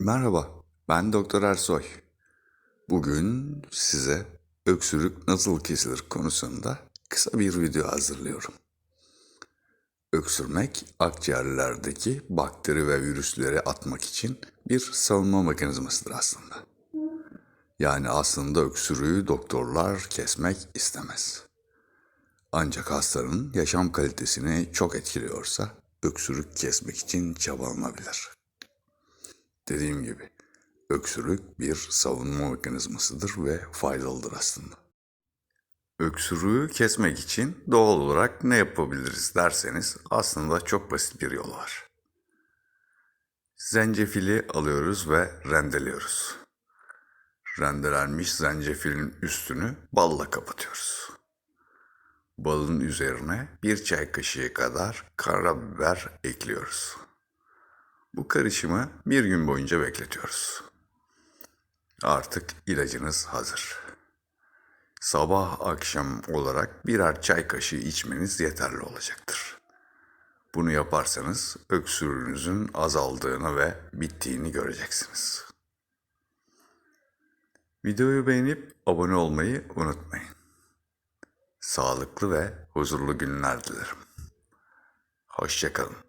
Merhaba, ben Doktor Ersoy. Bugün size öksürük nasıl kesilir konusunda kısa bir video hazırlıyorum. Öksürmek akciğerlerdeki bakteri ve virüsleri atmak için bir savunma mekanizmasıdır aslında. Yani aslında öksürüğü doktorlar kesmek istemez. Ancak hastanın yaşam kalitesini çok etkiliyorsa öksürük kesmek için çabalanabilir. Dediğim gibi öksürük bir savunma mekanizmasıdır ve faydalıdır aslında. Öksürüğü kesmek için doğal olarak ne yapabiliriz derseniz aslında çok basit bir yol var. Zencefili alıyoruz ve rendeliyoruz. Rendelenmiş zencefilin üstünü balla kapatıyoruz. Balın üzerine bir çay kaşığı kadar karabiber ekliyoruz. Bu karışımı bir gün boyunca bekletiyoruz. Artık ilacınız hazır. Sabah akşam olarak birer çay kaşığı içmeniz yeterli olacaktır. Bunu yaparsanız öksürüğünüzün azaldığını ve bittiğini göreceksiniz. Videoyu beğenip abone olmayı unutmayın. Sağlıklı ve huzurlu günler dilerim. Hoşçakalın.